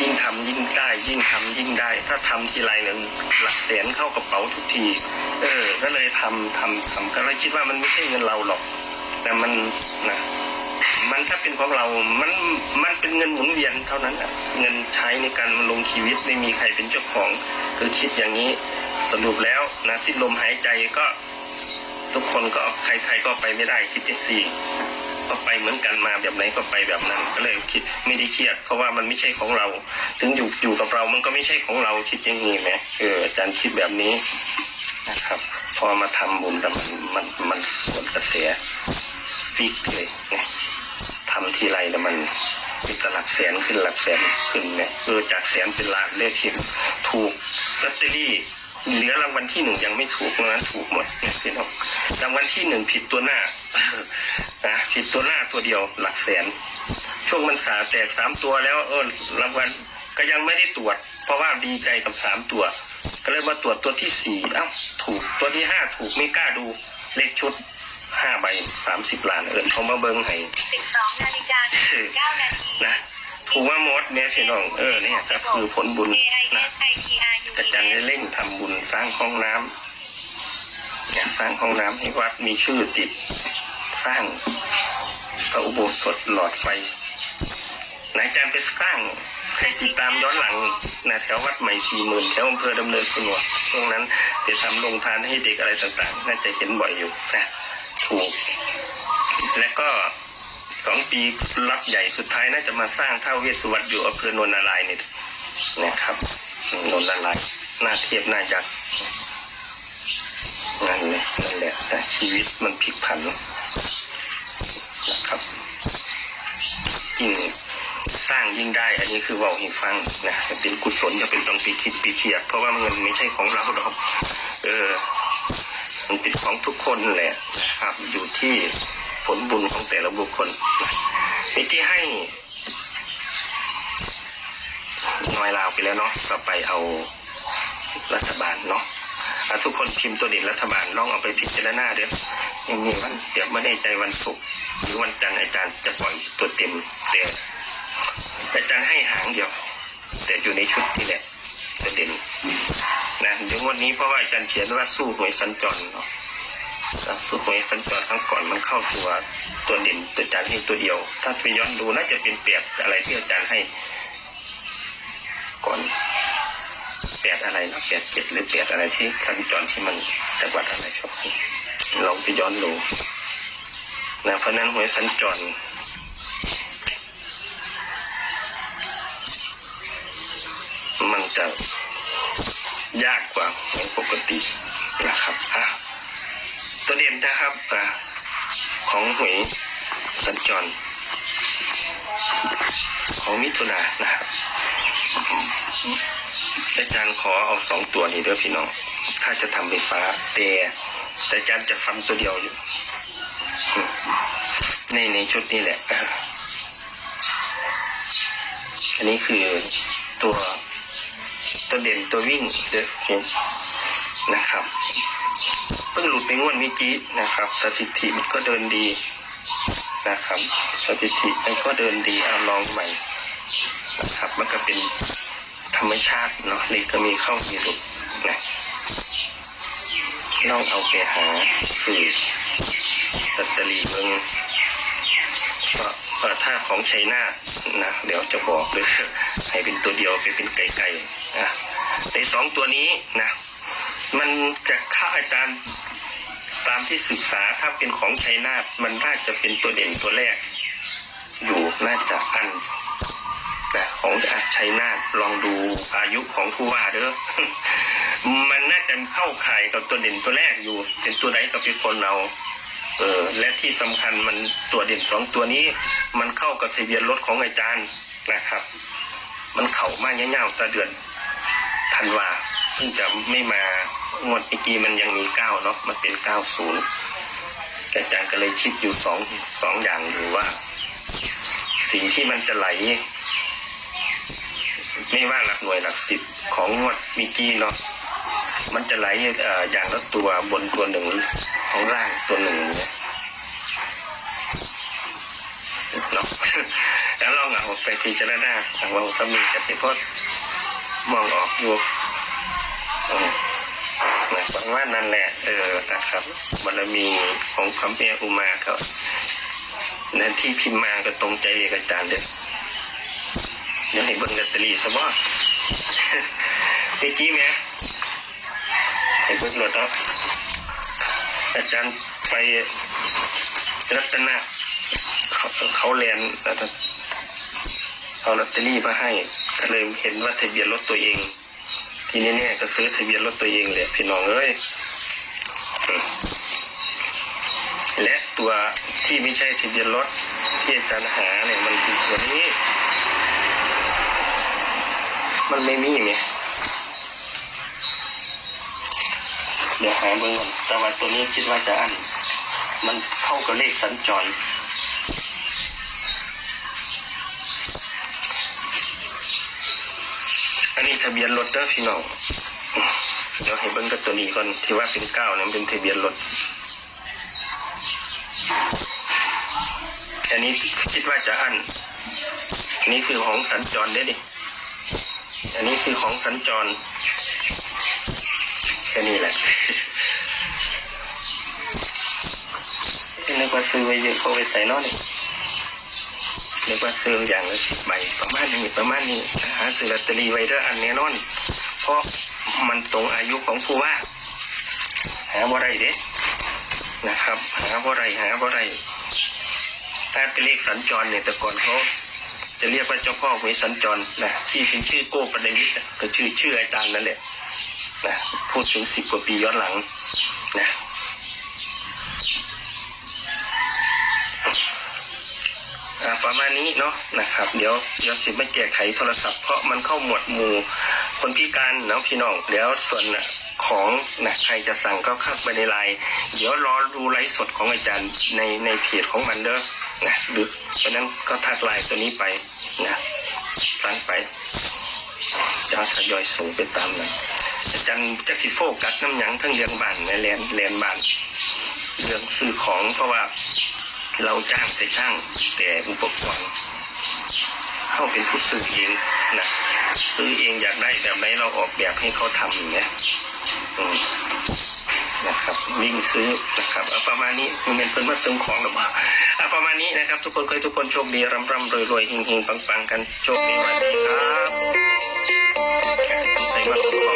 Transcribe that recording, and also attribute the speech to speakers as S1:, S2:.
S1: ยิ่งทำยิ่งได้ ยิ่งทำยิ่งได้ ถ้าทำทีไรเนี่ยหลักแสนเข้ากระเป๋าทุกที เออ ก็เลยทำทำทำก็เลยคิดว่ามันไม่ใช่เงินเราหรอก แต่มันนะมันถ้าเป็นของเรา มันมันเป็นเงินหมุนเวียนเท่านั้นอะเงินใช้ในการลงชีวิตไม่มีใครเป็นเจ้าของ คือคิดอย่างนี้สรุปแล้วนะสิ้นลมหายใจก็ ทุกคนก็ใครๆก็ไปไม่ได้คิดที่สี่ก็ไปเหมือนกันมาแบบไหนก็ไปแบบนั้น ก็เลยคิดไม่ได้เครียด เพราะว่ามันไม่ใช่ของเรา ถึงอยู่อยู่กับเรามันก็ไม่ใช่ของเราคิดอย่างนี้ไหมเอออาจารย์คิดแบบนี้นะครับ พอมาทำบุญแต่มันมันมันสวนกระแสฟิกเลยเนี่ยทำทีไรแต่มันเป็นตลักแสนขึ้นหลักแสนขึ้นเนี่ยเออจากแสนเป็นล้านเลขที่ถูกลอตเตอรี่ เหลือรางวัลที่หนึ่งยังไม่ถูกนั้นถูกหมดเนี่ยพี่น้องรางวัลที่หนึ่งผิดตัวหน้านะผิดตัวหน้าตัวเดียวหลักแสน ช่วงมันสาแตกสามตัวแล้วเออรางวัลก็ยังไม่ได้ตรวจ เพราะว่าดีใจกับสามตัว ก็เลยมาตรวจตัวที่สี่เอ้าถูกตัวที่ห้าถูกไม่กล้าดูเลขชุดห้าใบสามสิบล้านเอิญเขามาเบิ้งให้
S2: 12นาฬิกา9นาที
S1: นะ ถูว่ามดเนี่ยพี่น้องเออเนี่ยก็คือผลบุญนะ
S2: AISITRU
S1: กระจันได้เร่งทำบุญสร้างห้องน้ำอยากสร้างห้องน้ำให้วัดมีชื่อติดสร้างพระอุโบสถหลอดไฟนายจารย์ไปสร้างใครติดตามย้อนหลังนะแถววัดใหม่สี่หมื่นแถวอำเภอดำเนินสนวนช่วงนั้นจะทำโรงทานให้เด็กอะไรต่างๆ น่าจะเห็นบ่อยอยู่นะถูก และก็ สองปีรับใหญ่สุดท้ายน่าจะมาสร้างท้าเวสวรรณอยู่อำเภอโนนนารายนี่นะครับโนนนารายน่าเทียบน่าจักนั่นแหละนั่นแหละแต่ชีวิตมันพลิกผันนะครับยิ่งสร้างยิ่งได้ อันนี้คือว่าให้ฟังนะเป็นกุศลจะเป็นต้องปีคิดปีเคียดเพราะว่าเงินไม่ใช่ของเราหรอกเออ มันเป็นของทุกคนแหละนะครับ อยู่ที่ ผลบุญของแต่ละบุคคลนี่ที่ให้น้อยลาวไปแล้วเนาะต่อไปเอารัฐบาลเนาะทุกคนพิมพ์ตัวเด่นรัฐบาลลองเอาไปพิจารณาเด้อยังมีวันเดี๋ยวไม่แน่ใจวันศุกร์หรือวันจันทร์อาจารย์จะปล่อยตัวเต็มแต่อาจารย์ให้หางเดียวแต่อยู่ในชุดนี่แหละตัวเด่นนะเดี๋ยววันนี้เพราะว่าอาจารย์เขียนว่าสู้หวยสัญจรเนาะ สู้หวยสัญจรครั้งก่อนมันเข้าตัวตัวเด่นตัวจารย์ให้ตัวเดียว ถ้าไปย้อนดูน่าจะเป็นแปดอะไรที่อาจารย์ให้ ก่อนแปดอะไรนะแปดเจ็ดหรือแปดอะไรที่สัญจรที่มันจังหวัดอะไรชอบลองไปย้อนดูนะเพราะนั้นหวยสัญจรมันจะยากกว่าของปกตินะครับอะ ตัวเด่นนะครับอของหวยสัญจร ของมิถุนานะครับอาจารย์ขอเอาสองตัวนี้ด้อพี่น้อง ถ้าจะทำไฟฟ้าแต่แต่อาจารย์จะฟันตัวเดียวอยู่ในในชุดนี้แหละ อันนี้คือตัวตัวเด่นตัววิ่งเด้อ นะครับ เพิ่งหลุดไปงวดเมื่อกี้นะครับ สถิติมันก็เดินดีนะครับ สถิติมันก็เดินดีเอาลองใหม่นะครับ มันก็เป็นธรรมชาติเนาะเลยก็มีเข้ามีหลุดนะลองเอาไปหาสื่อตเตรีเบิ่งก็เอ่อถ้าของชัยนาทนะ เดี๋ยวจะบอกเลยให้เป็นตัวเดียวไปเป็นไก่ๆนะในสองตัวนี้นะ มันจะค่าอาจารย์ตามที่ศึกษาถ้าเป็นของชัยนาทมันน่าจะเป็นตัวเด่นตัวแรก อยู่น่าจะอันแต่ของอาชัยนาทลองดูอายุของผู้ว่าเด้อมันน่าจะเข้าข่ายกับตัวเด่นตัวแรกอยู่ เป็นตัวไหนกับเป็นคนเราเออและที่สำคัญมันตัวเด่นสองตัวนี้ มันเข้ากับทะเบียนรถของอาจารย์นะครับ มันเข่ามากเงี้ยๆแต่เดือนธันวาเพิ่งจะไม่มา งวดเมื่อกี้มันยังมีเก้าเนาะมันเป็นเก้าศูนย์อาจารย์ก็เลยคิดอยู่สองสองอย่างอยู่ว่าสิ่งที่มันจะไหล ไม่ว่าหลักหน่วยหลักสิบของงวดเมื่อกี้เนาะมันจะไหลออย่างละตัวบนตัวหนึ่งของล่างตัวหนึ่งเนี่ยเนาะแล้วลองเอาไปพิจารณาทางเราสมีกับสิพดมองออกอยู่ นะประมาณนั้นแหละ เออนะครับบารมีของพระแม่อุมาก็นั่นที่พิมพ์มาก็ตรงใจเอกอาจารย์เด้อเดี๋ยวให้เบิ่งลอตเตอรี่ซะบ่เมื่อกี้แม่ให้เบิ่งรถเนาะอาจารย์ไปรัตนะเขาเขาเรียนเอาลอตเตอรี่มาให้ก็เลยเห็นว่าทะเบียนรถตัวเอง ทีนี้เนี่ยก็ซื้อทะเบียนรถตัวเองเลยพี่น้องเอ้ยและตัวที่ไม่ใช่ทะเบียนรถที่อาจารย์หาเนี่ยมันคือตัวนี้ มันไม่มีเนี่ยเดี๋ยวหาเบิ่งก่อนแต่ว่าตัวนี้คิดว่าจะอัน มันเข้ากับเลขสัญจร บียนรถเด้อพี่น้องเดี๋ยวให้เบิ่งกับตัวนี้ก่อนที่ว่าเป็นเก้าเนี่ยมันเป็นทะเบียนรถอันนี้คิดว่าจะอันอันนี้คือของสัญจรได้ดิอันนี้คือของสัญจรแค่นี้แหละนึกว่าซื้อไว้เยอะเขาไปใส่เนอ กนี่นึกว่าซื้ออย่างละสิบใบประมาณนี้ประมาณนี้หาซื้อลอตเตอรี่ไว้เด้ออันแน่นอน เพราะมันตรงอายุของผู้ว่า หาบ่ได้เด้นะครับ หาบ่ได้หาบ่ได้ถ้าเป็นเลขสัญจรเนี่ยแต่ก่อนเขาจะเรียกว่าเจ้าพ่อหวยสัญจรนะที่เป็นชื่อโก้ปัณวิทย์ก็ชื่อชื่ออาจารย์นั่นแหละนะพูดถึงสิบกว่าปีย้อนหลังนะ อ่า ประมาณนี้เนาะนะครับ เดี๋ยวเดี๋ยวสิไม่แก้ไขโทรศัพท์เพราะมันเข้าหมวดหมู่คนพิการเนาะพี่น้องเดี๋ยวส่วนนะของนะใครจะสั่งก็เข้าไปในไลน์เดี๋ยวรอดูไลฟ์สดของอาจารย์ในในเพจของมันเด้อนะหรือเพราะนั้นก็ทักไลน์ตัวนี้ไปนะสั่งไปจะทยอยส่งไปตามนั้นอาจารย์จะสิโฟกัสน้ำหยังทั้งเรียงบ้านในแลนแลนบ้านเรื่องซื้อของเพราะว่า เราจ้างแต่ช่างแต่อุปกรณ์เข้าเป็นผู้ซื้อเองนะซื้อเองอยากได้แต่ไม่เราออกแบบให้เขาทำอย่างเงี้ยนะครับวิ่งซื้อนะครับเอาประมาณนี้มันเป็นเพิ่นมาซื้อของหรือเปล่าเอาประมาณนี้นะครับ ทุกคนเคยทุกคนโชคดีร่ำร่ำรวยรวยหิงหิงปังปังกันโชคดีวันนี้ครับใส่มา